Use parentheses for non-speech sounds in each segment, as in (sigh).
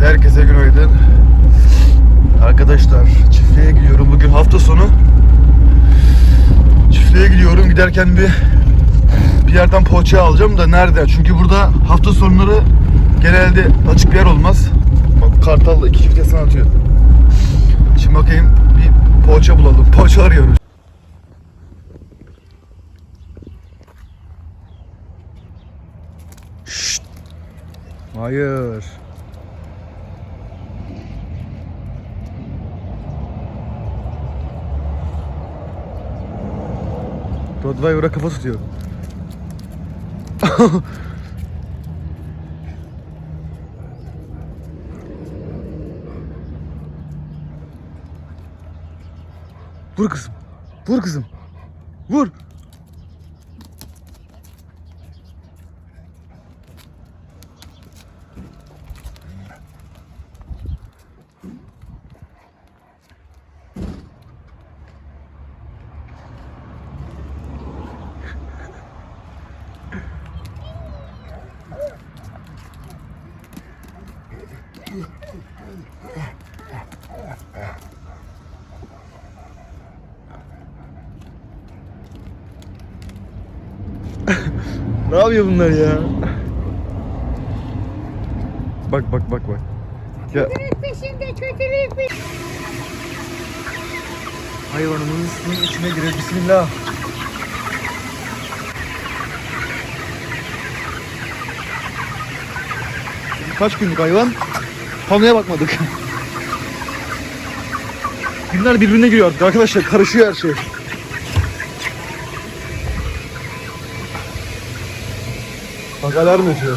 herkese günaydın. Arkadaşlar çiftliğe gidiyorum. Bugün hafta sonu. Çiftliğe gidiyorum. Giderken bir bir yerden poğaça alacağım da nerede? Çünkü burada hafta sonları genelde açık bir yer olmaz. Bak Kartal'da iki çift atıyor. Şimdi bakayım bir poğaça bulalım. Poğaça arıyoruz. Şşt. Hayır. Rottweiler'a kafa tutuyor. (laughs) Vur kızım. Vur kızım. Vur. Ne yapıyor bunlar ya? Bak bak bak bak. Ya Kötülük peşinde kötülük peşinde. hayvanımızın içine girer. Bismillah. Kaç günlük hayvan? Pamuğa bakmadık. Günler birbirine giriyor artık arkadaşlar. Karışıyor her şey. Bak alarm ötüyor.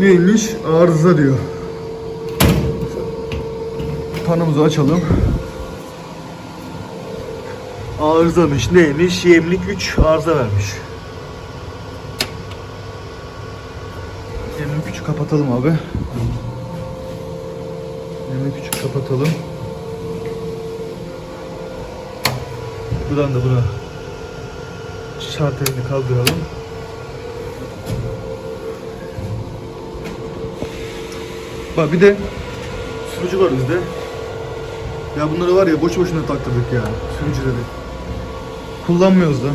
Neymiş? Arıza diyor. Panomuzu açalım. Arızamış. Neymiş? Yemlik 3 arıza vermiş. Yemlik 3'ü kapatalım abi. Yemlik 3'ü kapatalım. Buradan da buna şartelini kaldıralım. Bak bir de sürücü var bizde. Ya bunları var ya boş boşuna taktırdık ya sürücüleri. Kullanmıyoruz da.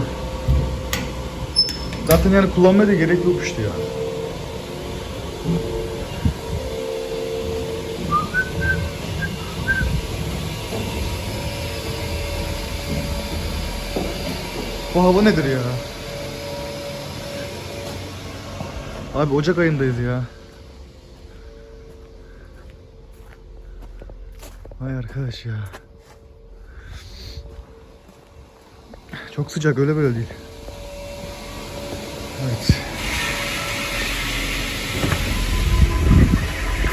Zaten yani kullanmaya da gerek yok işte ya. Bu hava nedir ya? Abi Ocak ayındayız ya. Vay arkadaş ya. Çok sıcak öyle böyle değil. Evet.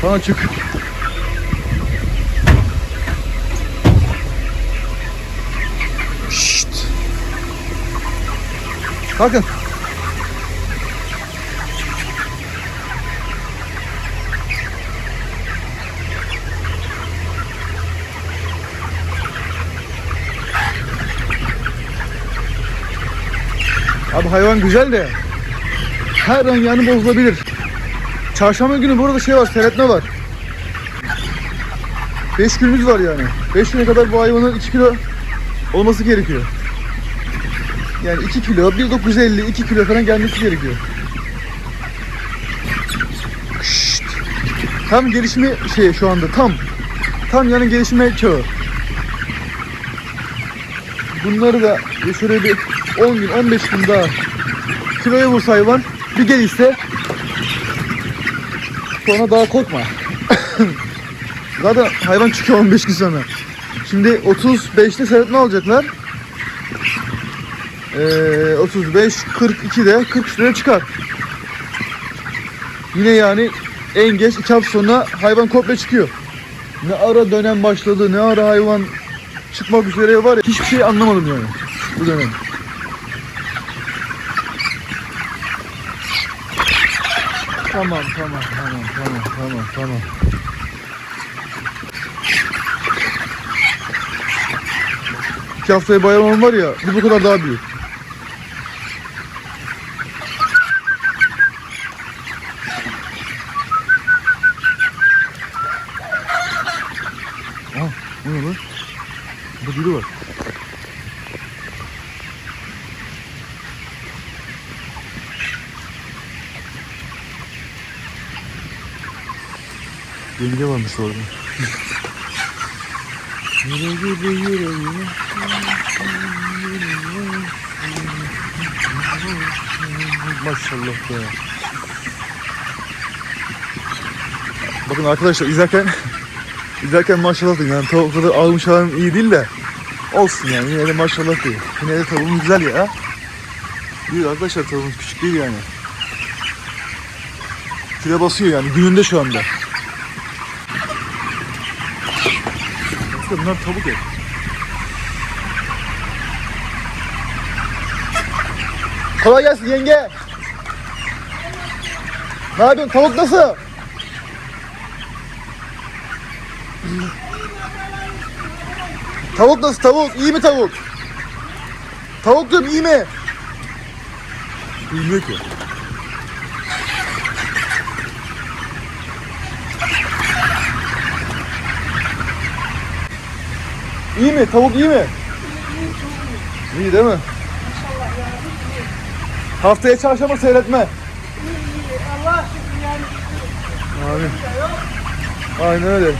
Tamam çık. Şşt. Kalkın. Abi hayvan güzel de her an yanı bozulabilir. Çarşamba günü bu arada şey var, seyretme var. 5 günümüz var yani. 5 güne kadar bu hayvanın 2 kilo olması gerekiyor. Yani 2 kilo, 1950, 2 kilo falan gelmesi gerekiyor. Şşt. Tam gelişme şey şu anda tam. Tam yani gelişme çağı. Bunları da şöyle bir 10 gün 15 gün daha kiloya vursa hayvan bir gelişse sonra daha korkma. (coughs) Zaten hayvan çıkıyor 15 gün sonra. Şimdi 35'te seyretme alacaklar. Ee, 35, 42'de 43'te çıkar. Yine yani en geç 2 hafta sonra hayvan komple çıkıyor. Ne ara dönem başladı, ne ara hayvan çıkmak üzere var ya hiçbir şey anlamadım yani bu dönem. Tamam tamam tamam tamam tamam tamam. İki haftaya bayramım var ya bir bu kadar daha büyük. Aa, bu ne lan? Bu biri var. Yenge varmış orada. Yürü yürü yürü. Maşallah be. Bakın arkadaşlar izlerken izlerken maşallah dedim yani tavukları almış halim iyi değil de olsun yani yine de maşallah değil. Yine de tavuğumuz güzel ya. Değil arkadaşlar tavuğumuz küçük değil yani. File basıyor yani gününde şu anda. Baksana bunlar tavuk et. Kolay gelsin yenge. Ne yapıyorsun? Tavuk nasıl? Tavuk nasıl? Tavuk. İyi mi tavuk? Tavuk diyorum iyi mi? Bilmiyor ki. İyi mi? Tavuk iyi mi? İyi değil mi? Haftaya çarşamba seyretme. Allah şükür yani. Abi. Aynen öyle.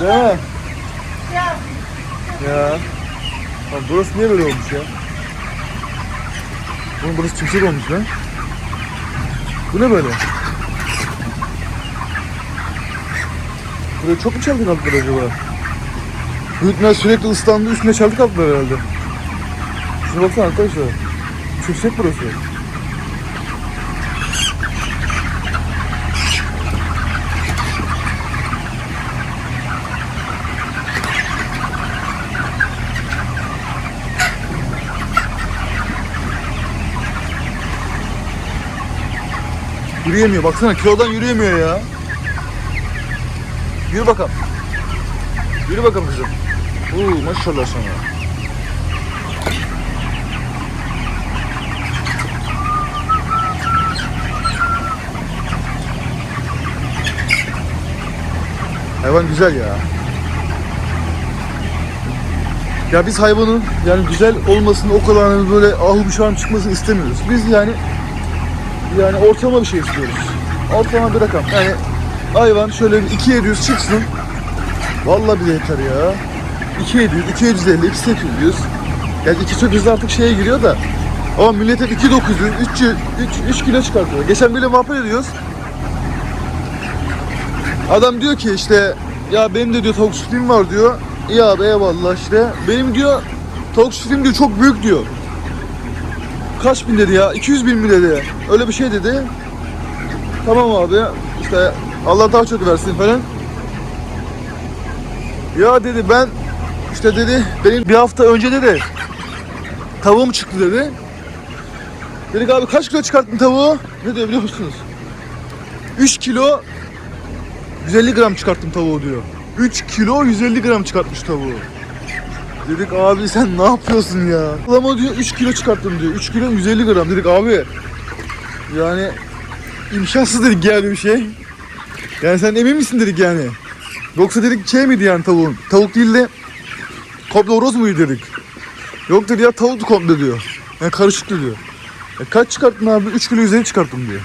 Değil mi? Ya. Lan burası niye böyle olmuş ya? Oğlum burası çiftlik olmuş lan. Bu ne böyle? Buraya çok mu çaldık attılar acaba? Büyütmez sürekli ıslandı üstüne çaldık attılar herhalde. Şuna baksana arkadaşlar. Çiftlik burası. Yürüyemiyor baksana kilodan yürüyemiyor ya. Yürü bakalım. Yürü bakalım kızım. Oo maşallah sana. Hayvan güzel ya. Ya biz hayvanın yani güzel olmasını o kadar hani böyle ahı buşağın çıkmasını istemiyoruz. Biz yani yani ortalama bir şey istiyoruz. Ortalama bir rakam. Yani hayvan şöyle bir 2700 çıksın. Vallahi bile yeter ya. 2700, 250, 2800. Yani 2800 artık şeye giriyor da. Ama millet hep 2900, 300, 3, 3 kilo çıkartıyor. Geçen böyle muhabbet ediyoruz. Adam diyor ki işte ya benim de diyor tavuk çiftliğim var diyor. İyi abi eyvallah işte. Benim diyor tavuk çiftliğim diyor çok büyük diyor. Kaç bin dedi ya? 200 bin mi dedi? Öyle bir şey dedi. Tamam abi işte Allah daha çok versin falan. Ya dedi ben işte dedi benim bir hafta önce dedi tavuğum çıktı dedi. Dedik abi kaç kilo çıkarttın tavuğu? Ne diyor biliyor musunuz? 3 kilo 150 gram çıkarttım tavuğu diyor. 3 kilo 150 gram çıkartmış tavuğu. Dedik abi sen ne yapıyorsun ya? Ama diyor 3 kilo çıkarttım diyor. 3 kilo 150 gram dedik abi. Yani imkansız dedik yani bir şey. Yani sen emin misin dedik yani. Yoksa dedik şey miydi yani tavuğun? Tavuk değil de komple horoz muydu dedik. Yok dedi ya tavuktu komple diyor. Yani karışıktı diyor. E kaç çıkarttın abi? 3 kilo 150 çıkarttım diyor.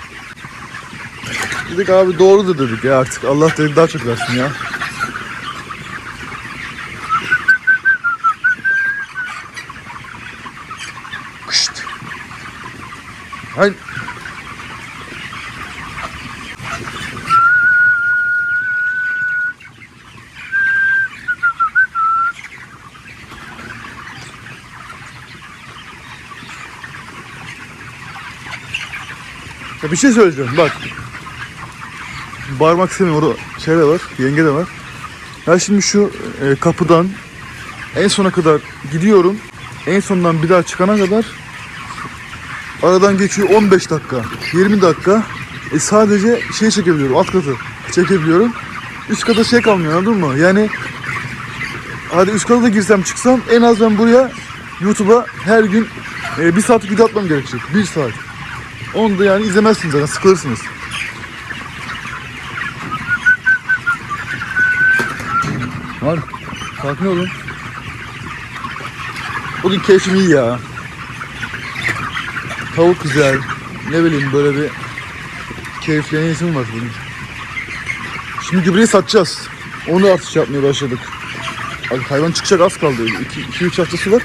Dedik abi doğrudur dedik ya artık. Allah dedik daha çok versin ya. Ya bir şey söyleyeceğim bak. Bağırmak istemiyorum orada şey de var, yenge de var. Ya şimdi şu e, kapıdan en sona kadar gidiyorum. En sondan bir daha çıkana kadar Aradan geçiyor 15 dakika, 20 dakika. E sadece şey çekebiliyorum, alt katı çekebiliyorum. Üst kata şey kalmıyor anladın mı? Yani hadi üst kata da girsem çıksam en az ben buraya YouTube'a her gün e, bir saat video atmam gerekecek. Bir saat. Onu da yani izlemezsiniz zaten sıkılırsınız. Var. Sakin olun. Bugün keyfim iyi ya. Tavuk güzel. Ne bileyim böyle bir keyiflenesim var bugün. Şimdi gübreyi satacağız. Onu artış yapmaya başladık. Abi hayvan çıkacak az kaldı. 2-3 haftası var.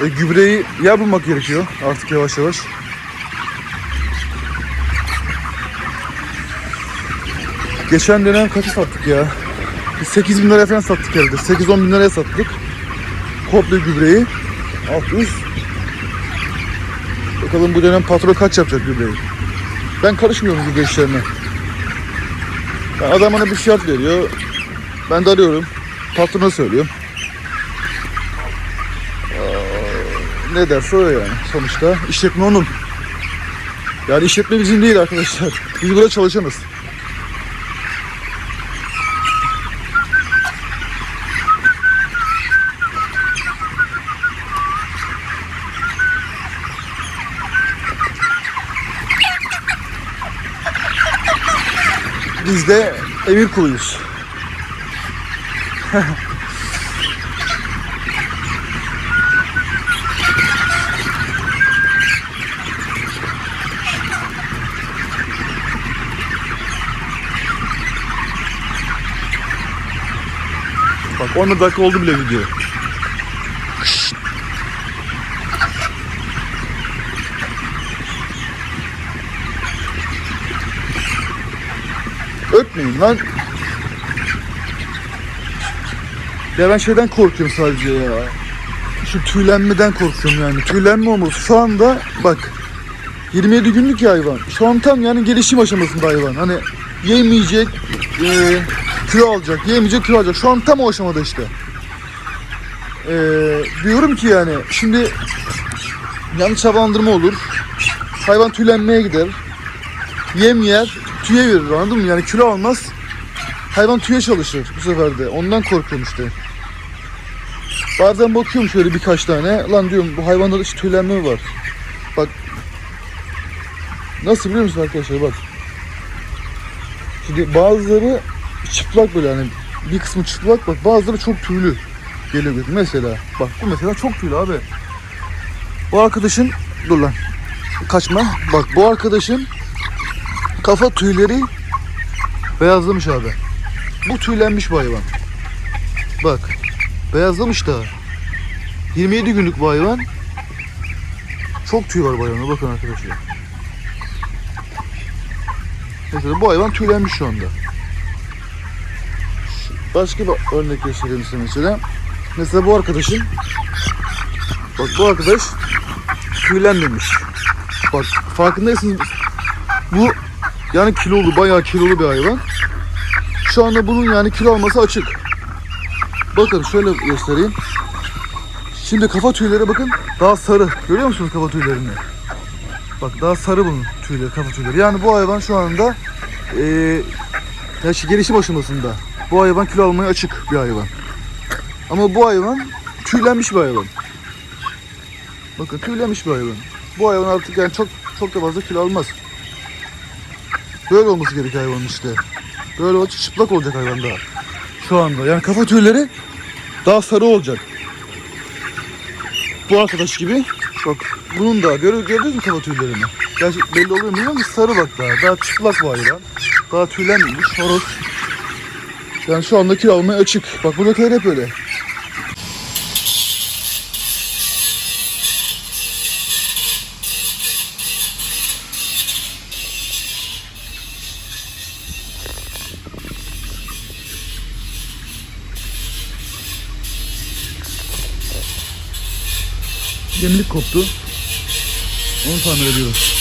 E, gübreyi yer bulmak gerekiyor artık yavaş yavaş. Geçen dönem kaçı sattık ya? Biz 8 bin liraya falan sattık herhalde. 8-10 bin liraya sattık. Komple gübreyi. Alt üst. Bakalım bu dönem patron kaç yapacak gübreyi. Ben karışmıyorum gübre işlerine. Yani adam bana bir fiyat veriyor. Ben de arıyorum. Patrona söylüyorum. Aa, Ne derse o yani. Sonuçta işletme onun. Yani işletme bizim değil arkadaşlar. Biz burada çalışanız. Biz de emir kuluyuz. Bak 10 dakika oldu bile video. Ötmeyin lan. Ya ben şeyden korkuyorum sadece ya. Şu tüylenmeden korkuyorum yani. Tüylenme olması. Şu anda bak 27 günlük ya hayvan. Şu an tam yani gelişim aşamasında hayvan. Hani yemeyecek, e, kilo alacak, yemeyecek, kilo alacak. Şu an tam o aşamada işte. E, diyorum ki yani şimdi yanlış havalandırma olur. Hayvan tüylenmeye gider. Yem yer, tüye verir anladın mı? Yani kilo almaz. Hayvan tüye çalışır bu sefer de. Ondan korkuyorum işte. Bazen bakıyorum şöyle birkaç tane. Lan diyorum bu hayvanda da hiç tüylenme var? Bak. Nasıl biliyor musun arkadaşlar bak. Şimdi bazıları çıplak böyle hani bir kısmı çıplak bak bazıları çok tüylü geliyor gözüme. Mesela bak bu mesela çok tüylü abi. Bu arkadaşın dur lan kaçma. Bak bu arkadaşın kafa tüyleri beyazlamış abi. Bu tüylenmiş bu hayvan. Bak. Beyazlamış da. 27 günlük bu hayvan. Çok tüy var bu bakın arkadaşlar. Mesela bu hayvan tüylenmiş şu anda. Başka bir örnek göstereyim size mesela. Mesela bu arkadaşın Bak bu arkadaş tüylenmemiş. Bak farkındaysınız bu yani kilolu bayağı kilolu bir hayvan. Şu anda bunun yani kilo alması açık. Bakın şöyle göstereyim. Şimdi kafa tüyleri bakın daha sarı. Görüyor musunuz kafa tüylerini? Bak daha sarı bunun tüyleri, kafa tüyleri. Yani bu hayvan şu anda eee ya şu gelişim aşamasında. Bu hayvan kilo almaya açık bir hayvan. Ama bu hayvan tüylenmiş bir hayvan. Bakın tüylenmiş bir hayvan. Bu hayvan artık yani çok çok da fazla kilo almaz. Böyle olması gerek hayvanın işte. Böyle olacak çıplak olacak hayvan daha. Şu anda yani kafa tüyleri daha sarı olacak. Bu arkadaş gibi bak bunun da görü, gördünüz mü kafa tüylerini? Gerçi belli oluyor mu ama sarı bak daha. Daha çıplak bu hayvan. Daha tüylenmemiş horoz. Yani şu anda kilo almaya açık. Bak buradakiler hep öyle. Yemlik koptu. Onu tamir ediyoruz.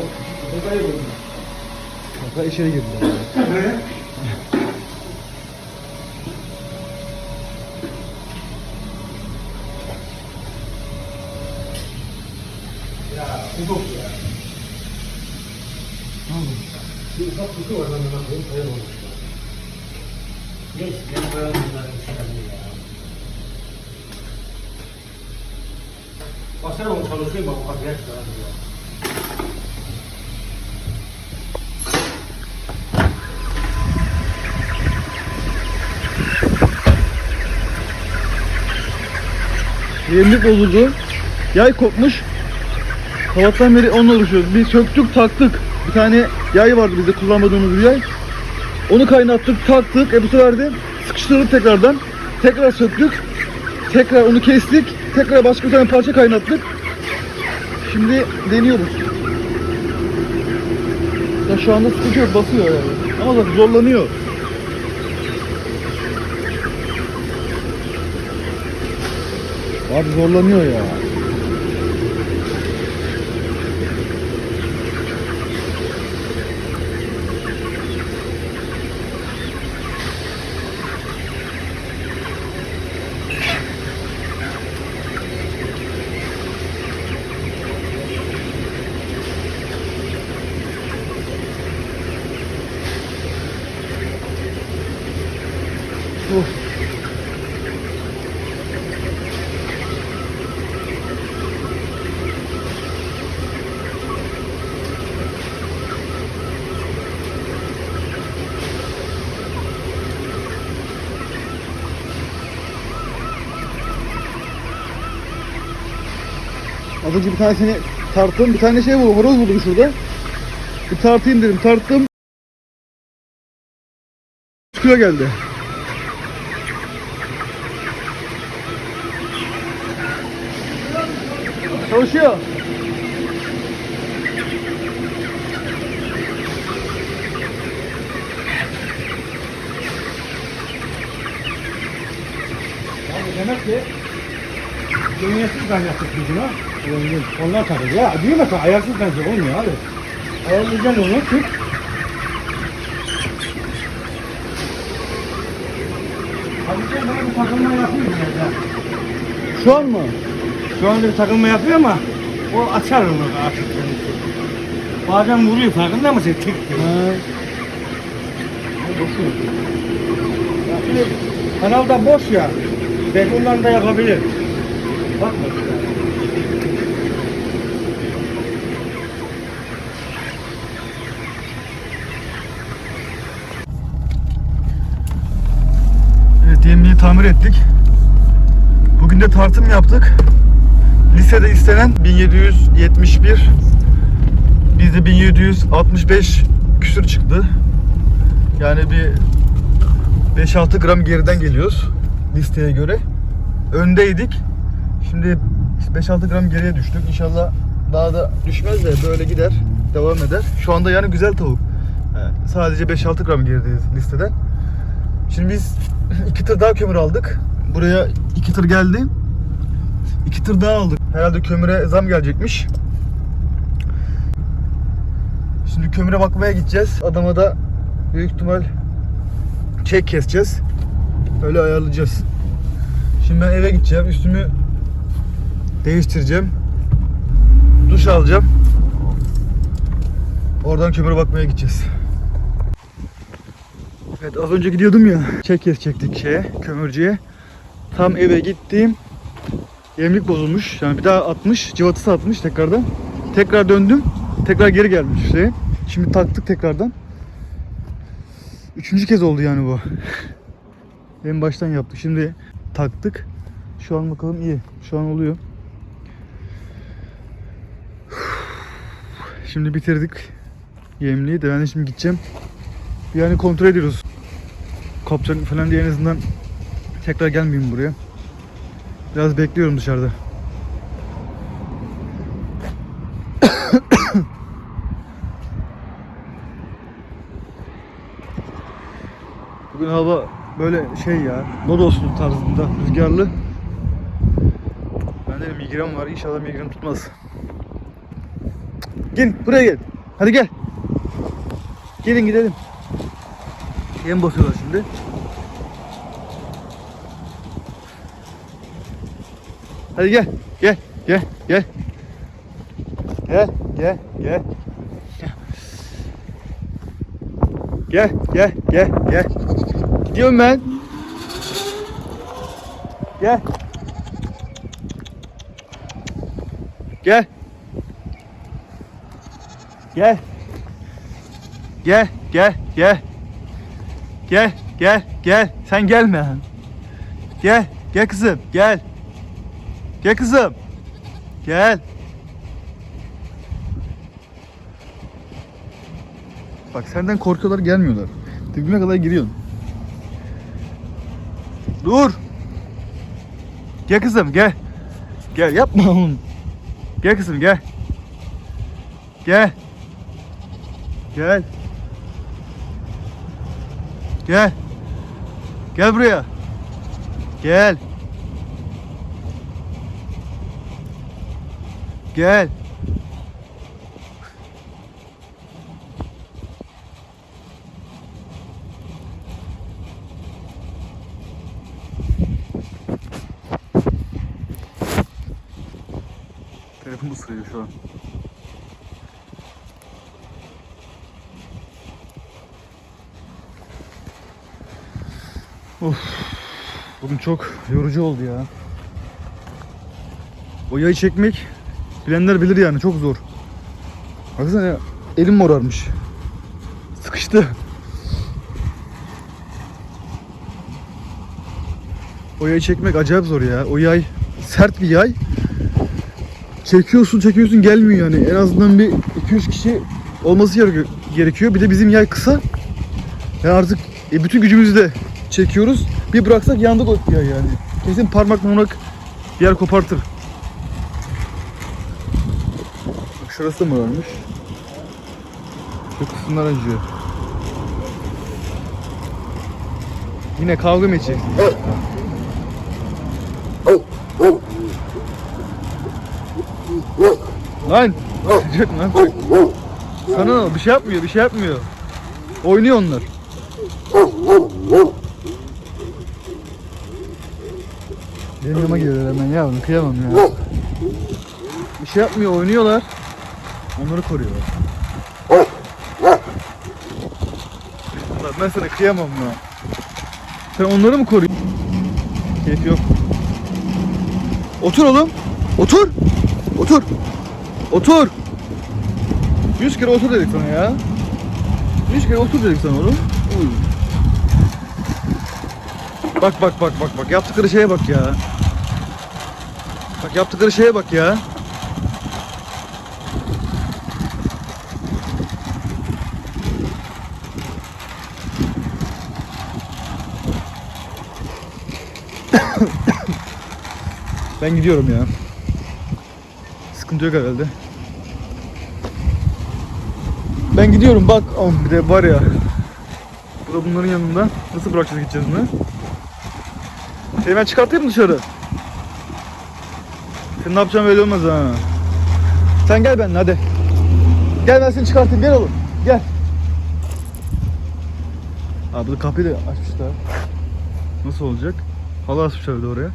我再吃一顿。我再吃一顿。呀，孤独呀。嗯。你喝孤独还是喝红牌多？你这几天不要吃那个鸡蛋米呀。我早上喝的水吗？我喝别的了没有？Yemlik bozuldu. Yay kopmuş. Sabahtan beri onunla uğraşıyoruz. Bir söktük taktık. Bir tane yay vardı bizde kullanmadığımız bir yay. Onu kaynattık taktık. E bu sefer de sıkıştırdık tekrardan. Tekrar söktük. Tekrar onu kestik. Tekrar başka bir tane parça kaynattık. Şimdi deniyoruz. Ya şu anda sıkıntı yok basıyor yani. Ama zorlanıyor. Abi zorlanıyor ya. Az önce bir tanesini tarttım, bir tane şey buldum, horoz buldum şurada. Bir tartayım dedim, tarttım. 3 kilo geldi. Çalışıyor. Abi demek ki Dönüyetsiz kaynaştık biz buna. Onlar takıyor. Ya diyor mesela ayarsız kaynayacak olmuyor abi. Ayarlayacaksın onu tut. Abi bir takılma yapıyor ya. Şu an mı? Şu anda bir takılma yapıyor ama o açar onu artık. Bazen vuruyor farkında mısın? Diyor. Ha. Kanalda boş ya. Belki ondan da yapabilir. Bakma. Evet yemliği tamir ettik. Bugün de tartım yaptık. Lisede istenen 1771. Bizde 1765 küsür çıktı. Yani bir 5-6 gram geriden geliyoruz listeye göre. Öndeydik. Şimdi 5-6 gram geriye düştük. İnşallah daha da düşmez de böyle gider, devam eder. Şu anda yani güzel tavuk. Yani sadece 5-6 gram gerideyiz listeden. Şimdi biz (laughs) iki tır daha kömür aldık. Buraya iki tır geldi. İki tır daha aldık. Herhalde kömüre zam gelecekmiş. Şimdi kömüre bakmaya gideceğiz. Adama da büyük ihtimal çek keseceğiz. Öyle ayarlayacağız. Şimdi ben eve gideceğim. Üstümü değiştireceğim. Duş alacağım. Oradan kömüre bakmaya gideceğiz. Evet az önce gidiyordum ya. Çek kesecektik şeye, kömürcüye. Tam eve gittim. Yemlik bozulmuş. Yani bir daha atmış. Cıvatası atmış tekrardan. Tekrar döndüm. Tekrar geri gelmiş işte. Şimdi taktık tekrardan. Üçüncü kez oldu yani bu. (laughs) En baştan yaptık. Şimdi taktık. Şu an bakalım iyi. Şu an oluyor. Şimdi bitirdik yemliği de ben de şimdi gideceğim. Bir yani kontrol ediyoruz. Kopacak mı falan diye en azından tekrar gelmeyeyim buraya. Biraz bekliyorum dışarıda. (coughs) Bugün hava böyle şey ya, Lodoslu tarzında rüzgarlı. Bende de migren var. İnşallah migren tutmaz. Gel buraya gel. Hadi gel. Gelin gidelim. Yem basıyorlar şimdi. Hadi gel. Gel. Gel. Gel. Gel. Gel. Gel. Gel. Gel. Gel. Gel. Gidiyorum ben. Gel. Gel. Gel. Gel, gel, gel. Gel, gel, gel. Sen gelme. Gel, gel kızım, gel. Gel kızım. Gel. Bak senden korkuyorlar gelmiyorlar. Dibime kadar giriyorsun. Dur. Gel kızım gel. Gel yapma oğlum. Gel kızım gel. Gel. Gel. Gel. Gel buraya. Gel. Gel. Telefon ısırıyor şu an. Of. Bugün çok yorucu oldu ya. O yayı çekmek bilenler bilir yani çok zor. Baksana elim morarmış. Sıkıştı. O yayı çekmek acayip zor ya. O yay sert bir yay. Çekiyorsun çekiyorsun gelmiyor yani. En azından bir 200 kişi olması gerek- gerekiyor. Bir de bizim yay kısa. Yani artık e, bütün gücümüzü de çekiyoruz. Bir bıraksak yandık o yay yani. Kesin parmak bir yer kopartır. Bak şurası mı varmış? Şu kısımlar acıyor. Yine kavga edeceksin? Lan! Sıcak lan. Sana bir şey yapmıyor, bir şey yapmıyor. Oynuyor onlar. Yanıma geliyorlar hemen ya, onu kıyamam ya. Bir şey yapmıyor, oynuyorlar. Onları koruyorlar. Lan ben sana kıyamam ya. Sen onları mı koruyorsun? Keyif yok. Otur oğlum. Otur. Otur. Otur. Yüz kere otur dedik sana ya. Yüz kere otur dedik sana oğlum. Uy. Bak bak bak bak bak yaptıkları şeye bak ya. Bak yaptıkları şeye bak ya. (coughs) Ben gidiyorum ya. Sıkıntı yok herhalde. Ben gidiyorum bak. Oh, bir de var ya. Bu da bunların yanında. Nasıl bırakacağız gideceğiz bunu? Ben çıkartayım dışarı? Ne yapacağın belli olmaz ha. Sen gel benimle hadi. Gel ben seni çıkartayım gel oğlum. Gel. Aa bu kapıyı da açmışlar. Nasıl olacak? Halı asmışlar bir de oraya.